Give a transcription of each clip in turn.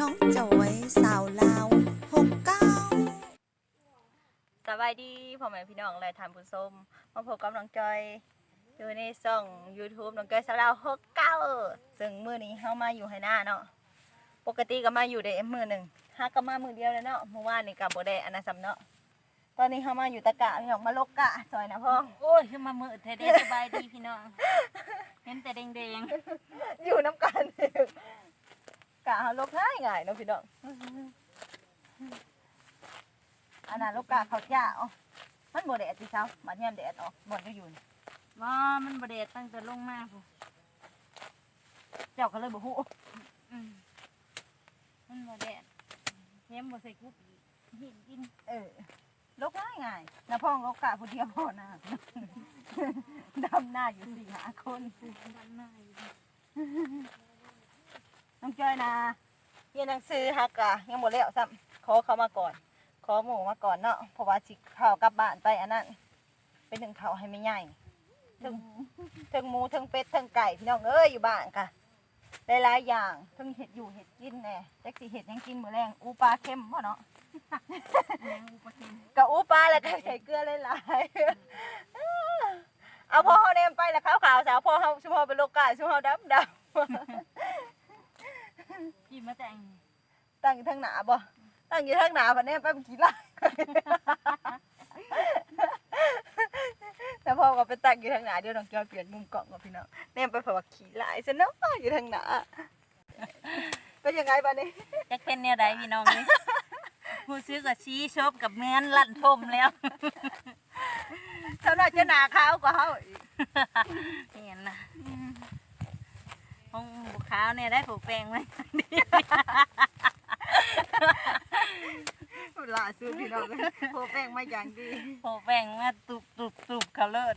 น้องจอยสาวลาวหกเก้าสบายดีพ่อแม่พี่น้องและทานผู้ชมมาพบกับน้องจอยอยู่ในช่อง YouTube น้องจอยสาวลาวหกเก้าซึ่งมื้อนี้เฮามาอยู่ให้หน้าเนาะปกติก็มาอยู่ได้มื้อหนึ่งฮักก็มามื้อเดียวแล้วเนาะเมื่อวานนี่ก็บ่ได้อันนั้นซ้ำเนาะตอนนี้เฮามาอยู่ตะกะพี่น้องมาลกกะซอยนะพ่อโอ้ยขึ้นมามือเทเดสบายดีพี่น้องเห็นแต่แดงอยู่น้ำกัน กะเฮาลกง่ายง่ายๆเนาะพี่น้องอันนั้นลกกะเขาวเจ้ามันบ่แดดสิเช้าบัดยามแดดออกบ่ได้อยู่นี่ๆว่ามันบเดดตั้งแต่ลงมาผู้เจ้าก็เลยบ่ฮู้อืมมันบเดดเทมบ่ใส่กุ๊กอีกหินกิน เออลกง่ายง่ายนะพ่องลกกะผู้เดียวพ่อหน้าดำหน้าอยู่สี่หาคนด้านหน้าอยู่ น้องจอยนะเรียนหนังสือฮักกะยังบ่แล้วซ้ำขอเขามาก่อน ขอหมูมาก่อนเนาะเพราะว่าสิเข้ากลับบ้านไปอันนั้นเป็นหนึ่งเขาวให้ไม่ใหญ่ถึงถึงหมูถึงเป็ดถึงไก่พี่น้องเอ้ยอยู่บ้านค่ะหลายๆอย่างถึงเห็ดอยู่เห็ดกินแน่จักสิเห็ดหยังกินมื้อแรงอูปลาเค็มบ่เนาะแมงอุปกินกับอูปลาแล้วก็ใส่เกลือหลายๆเอาพอเฮาแนมไปแล้วขาวๆสาวพอเฮาชุมเฮาเป็นโลกาชุมเฮาดำ ดพี่มาแต่งำตั้งอยู่ทางหน้าบ่ตั้งอยู่ทางหน้าพันแนมไปมันขี้ลายแต่พอก็ไปตั้งอยู่ทางหน้าเดี๋ยวน้องจอยเปลี่ยนมุมกล้องกับพี่น้องแนมไปเพราะว่าขี้ลายซะเนาะอยู่ทางหน้าเป็นยังไงบ้านี้จะเป็นแนวใดพี่น้องนี่ผู้ซื้อกับชี้ชบกับแมนลั่นทมแล้วเท่านั้นจะหนาขาวกว่าเฮาอีกเห็นนะ ห้องบุขาวเนี่ยได้ผูกแปลงไว้ล่าสุดพี่น้องโหแป้งมาอย่างดีผูกแปลงมาตุบตุบตุบเขาเลิศ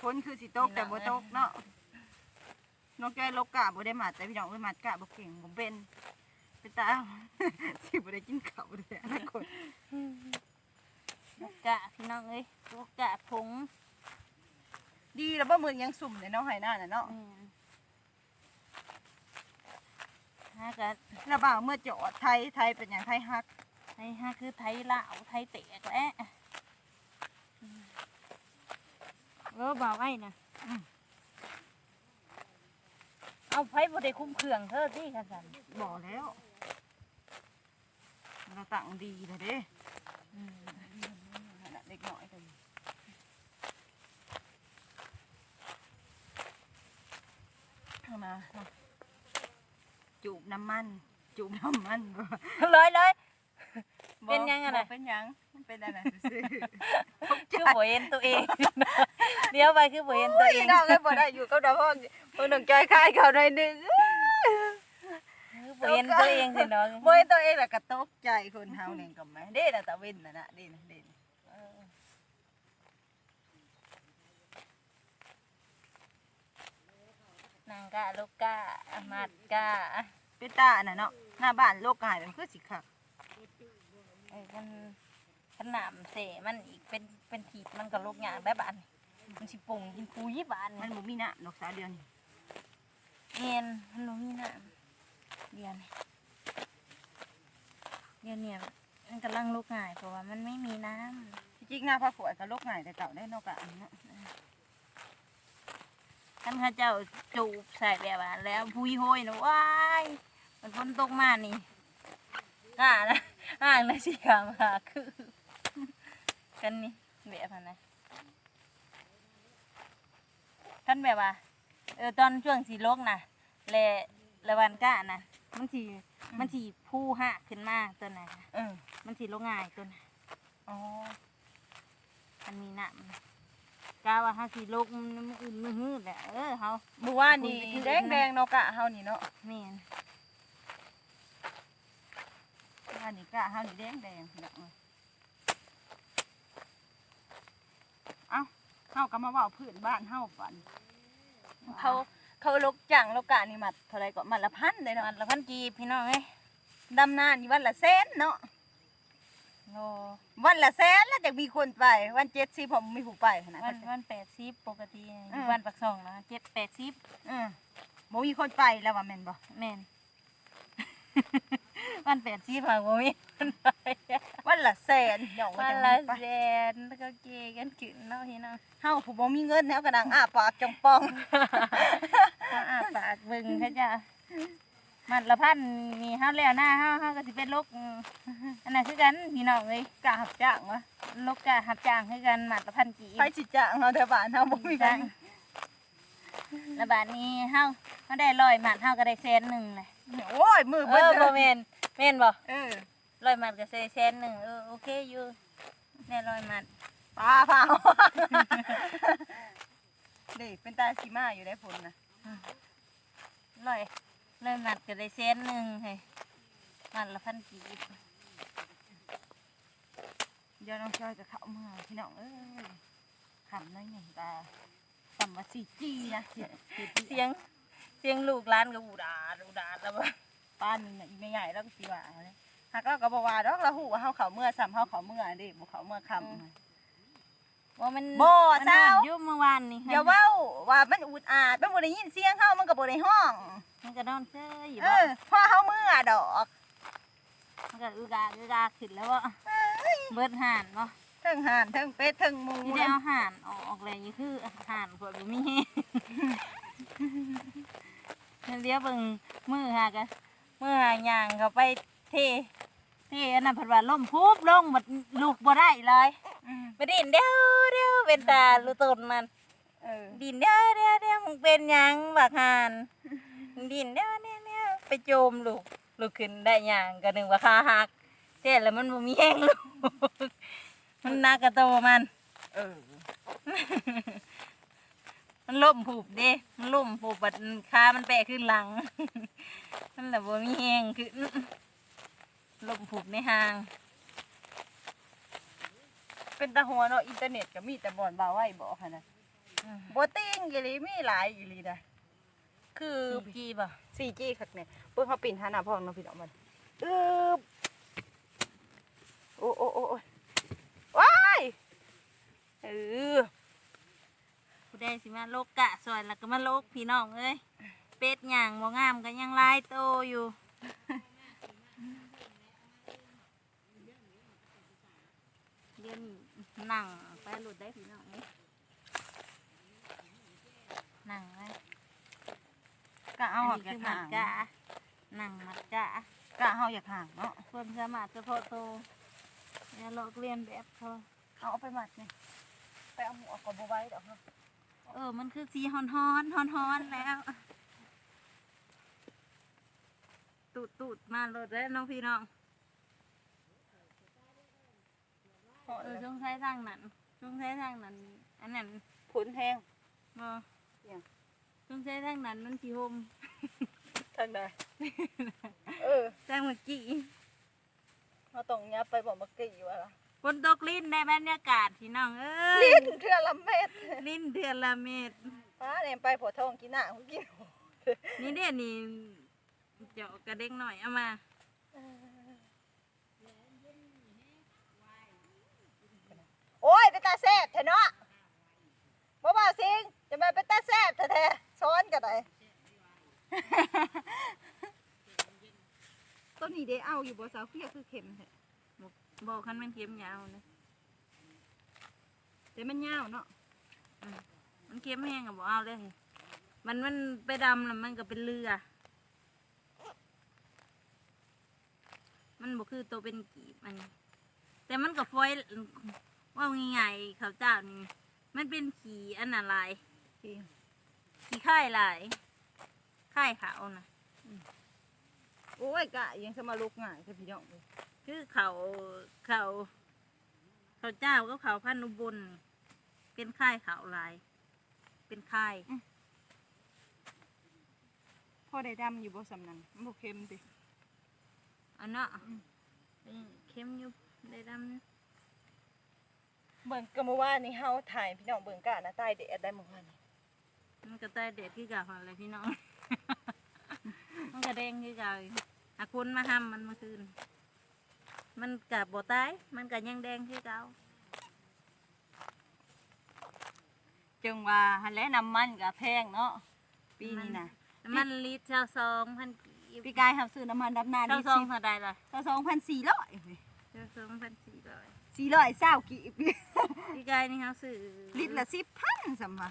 คนคือสิตกแต่บ่ตกเนาะน้องแก้ลกกะบ่ได้มาแต่พี่น้องเอ้ยมากะบ่เก่งบ่เป็นเป็นตาสิบ่ได้กินข้าวเลยอนาคตกะพี่น้องเอ้ยลูกกะผง ดีแล้วบ่มื้อยังสุ่มเลยเนาะให้หน้าน่ะเนาะอืมฮะกะแล้วบ่าวเมื่อจอดไทยไทยเป็นหยังไทยฮัก ไทยฮะคือไทยลาวไทยเตะแหละอืมเออบ่าวไอ้นะอืมเอาไผบ่ได้คุ้มเครื่องเธอที่กันสันบ่แล้วเราตั้งดีเลยเด้อืมนั่นน่ะเด็กน้อยกันเอา มาเอาจูบน้ำมัน จูบน้ำมันบ่เลยเลย บ่เป็นยังอะน่ะ บ่เป็นหยังมันเป็นอะไรซื่อคือบ่เห็นตัวเอง เดี๋ยวไปคือบ่เห็นๆตัวโอ้ยเองน้องเอ้ยบ่ได้อยู่กับดาวพ่อเพิ่นต้องใจคายเขาหน่อยหนึงคือบ่เห็นตัวเองสิน้องบ่เห็นตัวเองแล้วก็ตกใจคนเฮานี่ก็แม่เด้น่ะตะเว้นน่ะนะเด้น่ะเด้น่ะเออ นางกะลูกกะมัดกะเป็นตาน่ะเนาะหน้าบ้านโลกกายมันคือสิคักเอ้ยมันขนามเสมันอีกเป็นเป็นขีดมันก็ลูกหยางได้บานมันสิปรุงกินปุยบานมันนี่บ่มีหน้าดอกสาวเดียวนี่เนียนมันบ่มีน้ำเดียวนี่เดี๋ยวเนี่ยมันกำลังลูกง่ายเพราะว่ามันไม่มีน้ำที่จริงหน้าพระฝวยก็โลกง่ายแต่เก่าได้เนาะกะอันเนาะ ท่านข้าเจ้าจูบใส่แบบว่าแล้วพุยโหยนะว้ายมันฝนตกมานี่อ่านะอ่างเลยสิขามาคือ กันนี่แบบนั้นนะท่านแบบว่าเออตอนช่วงสีโลกนะแลละวันก้านะมันสีมันสีผู้หักขึ้นมาตัวน่ะเออมันสีโลกง่ายตัวน่ะอ๋อมันมีน้ำ กาว่าเฮาสีโลกมันมันอื่นมือหื้อแหละเออเฮาเมื่อวานนี่แดงๆเนาะกะเฮานี่เนาะแม่นเมื่อวานนี่กะเฮานี่แดงๆเนาะเอ้าเฮาก็มาเว้าพื้นบ้านเฮาบัดเขาเขาลกจังลกกะนี่มัดเท่าไหร่ก็มัดละพันเลยเนาะมันละพันกีบพี่น้องเอ้ยดำนานี่วันละแสนเนาะโล วันละแสนแล้วจะมีคนไป วันเจ็ดสิผมมีผู้ไปขนาดวันั้นนวันแปดสิบปกติอืมวันปักสองนะเจ็ดแปดสิบอืมบ่มีคนไปแล้วว่าแม่นบ่แม่น วันแปดสิบค่ะบ่มีคนไปวันละแสนเดี๋ยววัจันงละไปแสนแล้วก็เกกันขึ้นเนาะพี่น้องเฮาผู้บ่มีเงินแล้วก็ดังอ้าปากจังป้อง ก็อาปากเบิ่งเขาจะ มันละพันนี่เฮาแล้วหน้าเฮาเฮาก็สิเป็นโรคอืมอันนั้นคือกันพี่น้องเอ้ยกะหับจ้างวะโรคกะหับจ้างคือกันหมัดละพันกีบไปสิจ้างเฮาแต่บ้านเฮาบ่มีจ้าเงินแล้วบาดนี้เฮาเฮาได้ร้อยหมัดเฮาก็ได้แสนหนึ่งเลยโอ้ยมือเอเบิ่อบ่แม่นแม่นบ่เออร้อยหมัดก็ได้แสนหนึ่งเออโอเคอยู่ได้ร้อยหมัดปลาเผาเด็กเป็นตาสีมาอยู่ได้ผลนะร้อย ร้อยหมัดก็ได้แสนหนึ่งเฮ้ยหมัดละพันกีบเดี๋ยวน้องจอยกับเขาเมื่อพี่น้องเอ้ยขำน้อยหนึ่งตาสัมมาสีจีนะเสียงเสียงเสียงลูกหลานก็อูดาดอูดาดแล้วบ่ป้านนึงน่ะอีไม่ใหญ่แล้วก็สีว่าเลยหักเราก็บอกว่าดอกเราหูว่าเฮาเขาเมื่อซ้ำเฮาเขาเมื่อเดิบ่เขาเมื่อคำ ว่ามันบ่มันเศร้าฮ้อนอยู่เมื่อวานนี่อย่าเว้าว่ามันอุดอาดมันบ่ได้ยินเสียงเฮามันก็บ่ได้ห้อง มันก็นอนเซ้ยอยู่เอบ่อพอเฮาเมื่อดอกมันก็อือกาอือกาขึ้นแล้วบ่เบิดห่านบ่เทั้งห่านเทั้งเป็ดเทั้งหมูที่ได้เอาห่านออกออกเลยนี่คือห่านพวกบ่มีแฮงเดี๋ยวเบิ่งมือหากันมือหาย่างเขาไปเทเทอันนั้นเพิ่นว่าล่มพุบลงบัดลูกบ่ได้เลย อืมไปดินเด้ว เด้วเป็นตาลูต้นมันเออดินเด้วเด้วเด้วมึงเป็นหยังบักห่านดินเด้วเด้วเด้วไปโจมลูกลูกขึ้นได้หยังก็นึกว่าขาหักเสร็จแล้วมันบ่มีแห้งลูกมันหนักกระโตมัน เออ มันล่มผูบเด้ มันล่มผูบบัดขามันแปะขึ้นหลัง มันแหละบ่มีแห้งคือล่มผูบในหาง เป็นตาหัวเนาะอินเทอร์เน็ตก็มีแต่บ่อนบ่าวไว้บอกหั่นน่ะบ่ติ้งอีหลีมีหลายอีหลีนะคือคือจีบ่ 4G คักเนี่ยเบิ่งเขาปิ่นหาหน้าพ่อเนาะพี่น้องมันอึบโอ้โอ้โอ้โอ้ยว้ายเออผู้ใดสิมาโลกกะซอยแล้วก็มาโลกพี่น้องเอ้ยเป็ดหย่างบ่งามก็ยังลายโตอยู่ เดี๋ยวนี้ นั่งไปหลุดได้พี่น้องเอ้ยนั่งไว้กะเอาอันออกนี้จากคือหมัห่ากงกะนั่งหมักกะกะเฮาอยากห่างเนาะความสามารถเฉพาะตัวอย่าลอกเลียนแบบเขาเอาเอาไปมัดนี่ไปเอาหมูออกก็บ่ไหว้ดอกเนาะเออ มันคือสีฮอนฮอนฮอนฮอนๆแล้วตูดตูดมาโหลดแล้วน้องพี่น้อง เออช่วงใช้ทางนั้นช่วงใช้ทางนั้น อันนั้นผลแทงบ่อิหยังช่วงใช้ทางนั้นมันสีหมทางใดเออทางเมื่อกี้เฮาต้องยับไปบ่เมื่อกี้ว่าล่ะฝนตกลิ้นในบรรยากาศพี่น้องเอ้ยลิ้นเทื่อละเม็ดลิ้นเดือนละเม็ด ป้าเนี่ยไปผัวทองกินหน้าของกินนี่เด้นี่เจาะกระเด้งหน่อยเอามาโอ้ อ้ยเป็นตาแซ่บแท้เนาะบ่บ่าวสิงจะมาเป็นตาแซ่บแท้ๆซ้อนกันได้ ต้นนี้ได้เอาอยู่บ่สาวเพียคือเข็มแท้บอกคันมันเข็มยาวนะแต่มันยาวเนาะมันเข็มแห้งกับบอกเอาเลยมันมันไปดำแล้วมันก็เป็นเรือ มันบ่คือตัวเป็นกีบมันแต่มันก็ฟอย ว่าง่ายๆเขาวเจ้านี่มันเป็นขี่อันอะไรจริงขี่ค่ายหลายค่ายขาวนะโอ้ยกะยังสมาลุกง่ายคือพี่น้องเลยคือเขาเขาเขาวเจ้าก็เขาพันอุบลเป็นค่ายขาวหลาย เป็นค่ายพอได้ดำอยู่บ่สำนันมันบ่เค็มติอันเนาะเป็นเข้มอยู่ได้ดำอยู่ เบิ่งก็เมื่อวานนี้เฮาถ่ายพี่น้องเบิ่งกะนะใต้แดดได้เมื่อวานนี้มันก็ใต้เด็ดที่เก่าอะไรพี่น้อง มันก็แดงที่เก่าอีกอาคุณมาห้ำมันเมื่อคืน มันกับบ่ตายมันก็ยังแดงที่เก่าจึงว่าหันแหละน้ำมันก็แพงเนาะปีนี้นะน้ำมันลิตรเช้าสองพันกีบพี่กายครับซื้อน้ำมันดำนาเช้าลิตรสองสิบเท่าใดล่ะเท่าสองพันสี่ร้อยเช้าสองพันสี่ร้อย สี่ร้อยเศร้ากีบพี่กายนี่เขาซื้อลิตรละสิบพันสมมา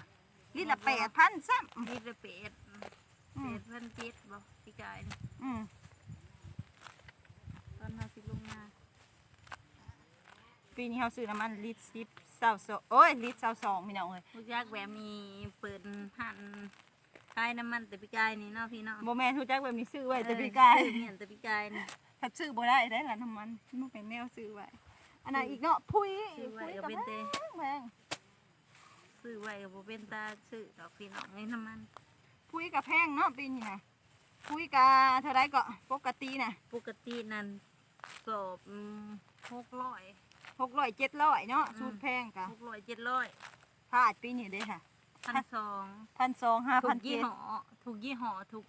ลิตรละแปดพันซ้ลิตรละเป็ดำอืเป็มดพันเป็ดบอกพี่กายนี่อืมตอนเราสิลงมาปีนี้เขาซื้อน้ำมันลิตรสิบเศร้าสองโอ้ยลิตรเศร้าสองพี่น้องเลยพวกยากแบบมีเปิดหันขายน้ำมันแต่พี่กายนี่เนาะพี่เนาะโมแมนทุกจักแบบนี้ซื้อไว้แต่พี่กายเออซื้อเมียนแต่พี่กายนี่ถ้าซื้อบ่ได้ได้ละน้ำมันมันเป็นแนวซื้อไว้ อันนั้นอีกเนาะพุยซื้อไว้พุยก็กับเป็นเตแพงแพงซื้อไว้กับบ่เป็นตาซื้อดอกพี่น้องในน้ำมันพุยกับแพงเนาะปีนี้นะพุยกับเท่าไรก็ปกตินะปกตินั่นสอบหกร้อยหกร้อยเจ็ดร้อยเนาะอืมสูตรแพงกะหกร้อยเจ็ดร้อยพลาดปีนี้เด้ค่ะพันสองพันสองห้าถูพันกยี่เจ็ดห้อถูกยี่ห้อถูก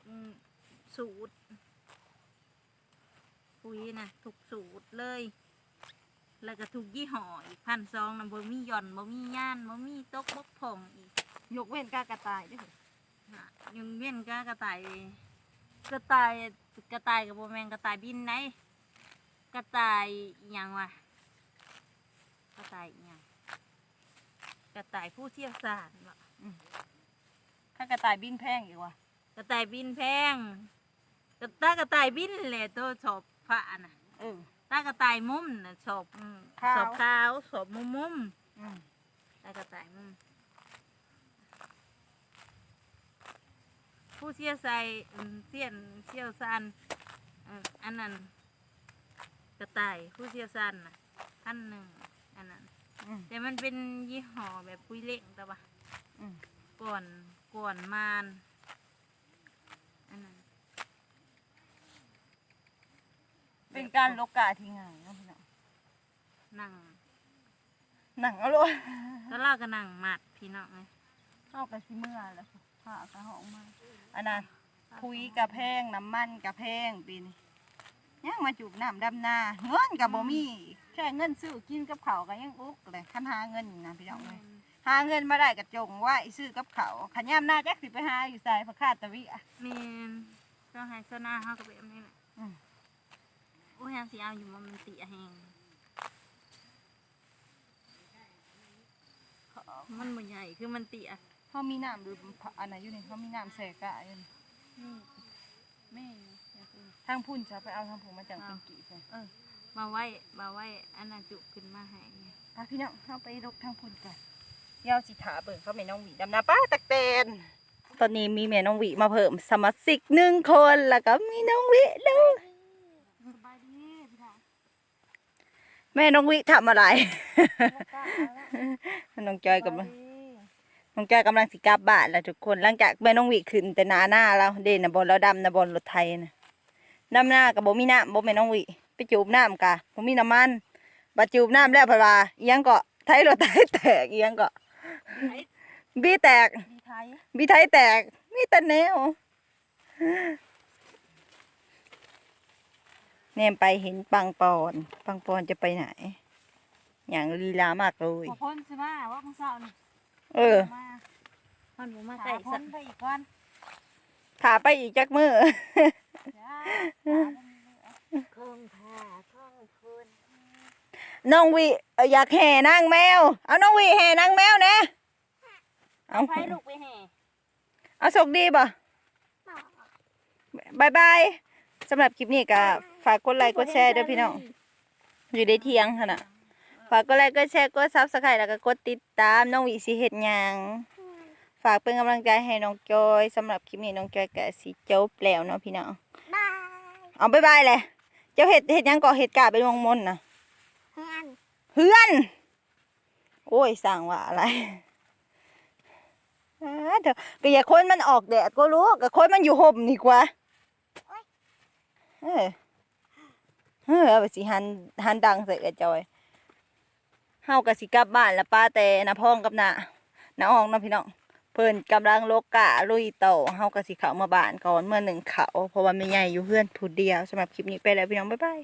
สูตรปุ๋ยนะถูกสูตรเลย แล้วก็ถูกยี่ห้ออีกพันสองนะบ่มีหย่อนบ่มีย่านบ่มีตกบกพร่องอีกยกเว้นกากระต่ายเด้วยน่ะยังเว้นก็กระต่ายกระต่ายกระต่ายกับโบแมงกระต่ายบินไหนกระต่ายอิหยังวะกระต่ายอิหยังกระต่ายผู้เชี่ยวชาญวะถ้ากระต่ายบินแพงอีกว่ะกระต่ายบินแพงกระตากระต่ายบินแหละตัวชอบผ้าน่ะ เออ ตากระต่ายมุมน่ะชอบอืมขาวชอบขาวชอบมุมมุมอืมตากระต่ายมุม ผู้เชี่ยวชาญอืมเชี่ยนเชี่ยวชาญอืมอันนั้นกระต่ายผู้เชี่ยวชาญน่ะท่านหนึ่งอันนั้น อืมแต่มันเป็นยี่ห้อแบบปุ้ยเล็กแต่ว่าอืมก่อนก่อนมานอันนั้น เป็นการลกกาที่ง่ายเนาะพี่น้องนั่งหนังอร่อยแล้วเราก็นั่งหมัดพี่น้องเลยชอบกันสิเมื่อแล้วผ้ากระหองมาอันนั้นพุยกระแพงน้ำมันกระแพงปีนี้ยังมาจูบน้ำดำนาเงินกับบ่มีแค่เงินซื้อกินกับเขาวก็ยังอุกเลยคันหาเงินนี่นะพี่น้องเลยหาเงินมาได้กระจงไว่าซื้อกับเขาวขันย่ำหน้าจักสิไปหาอยู่ใส่พระคาตะวิอะแมีเจ้าไฮโซนาเขาก็แบบนี้แหละอืม โอ้ยยังสิเอาอยู่มันเตียแหงมันบ่ใหญ่คือมันเตียเขามีน้ำดูอันไหนอยู่นี่เขามีน้ำใส่กะอยู่นี่นี่แม่อย่าไปทางพุ่นจะไปเอาทางผมมาจากเป็นกี่เลยเออ มาไว้มาไว้อันนั้นจุขึ้นมาให้พาพี่น้องเข้าไปรกทางพุ่นกันเย้าสิถาเบิ่งเขาแม่น้องหวีดำนาป้าตักเตนตอนนี้มีแม่น้องหวีมาเพิ่มสมาชิกหนึ่งคนแล้วก็มีน้องหวีด้วย สบายดีพี่น้อง แม่น้องหวีทำอะไร น้องจอยกับน้องจอยกำลังสิกลับบ้านแล้วทุกคนหลังจากแม่น้องหวีขึ้นแต่หนาหน้าแล้วเด่นนะบนแล้วดำนะบนรถไทยนะดำหน้ากับบ่มีน้ำบ่แม่น้องหวีไปจูบน้ำกะบ่มีน้ำมันบัดจูบน้ำแล้วเพนว่าเอียงก็ไทยรถไทยแตกเอียงก็บีแตกดีไทยบีไทยแตกมีแต่แนว แนมไปเห็นปังปอนปังปอนจะไปไหน อย่างลีลามากเลย ขอพ้นใช่ไหมว่ามึงเศร้านี่เออมามันบ่มาขาใกล้พ้สันกไปอีกวันขาขาไปอีกจักมือคงขาคงคุณน้องวิเอ่ออยากแห่นางแมว เอาน้องวิแห่นางแมวนะเอาไปลูกไปแห่เอาสกดีป่ะบายบายสำหรับคลิปนี้ก็ ฝากกดไลค์กดแชร์ด้วยพี่น้อง อยู่ได้เที่ยงขนาดฝากกดไลค์กดแชร์กดซับสไครต์แล้วก็กดติดตามน้องวิสิเฮ็ดหยังฝากเป็นกำลังใจให้น้องจอยสำหรับคลิปนี้น้องจอยก็สิจบแล้วเนาะพี่น้องบายเอาบายบายเลยเจ้าเฮ็ดเฮ็ดหยังก่อเฮ็ดกาเป็นวงมนต์นะเพื่อนเพื่อน โอ้ยสั่งว่าอะไรอ่าเถอะก็อย่าคนมันออกแดดก็รู้ก็คนมันอยู่ห่มดีกว่า เออ เออเอาไปสิหันหันดังใส่กระจอยเฮาก็สิกลับบ้านละป้าแต่นะพ่องกับนะน้าอองนาะพี่น้องเพิ่นกำลังโลกกะลุยโตเฮาก็สิเข้ามาบ้านก่อนเมื่อหนึ่งเขาเพราะว่าไม่ใหญ่อยู่เพื่อนผู้เดียวสำหรับคลิปนี้ไปแล้วพี่น้องบ๊ายบาย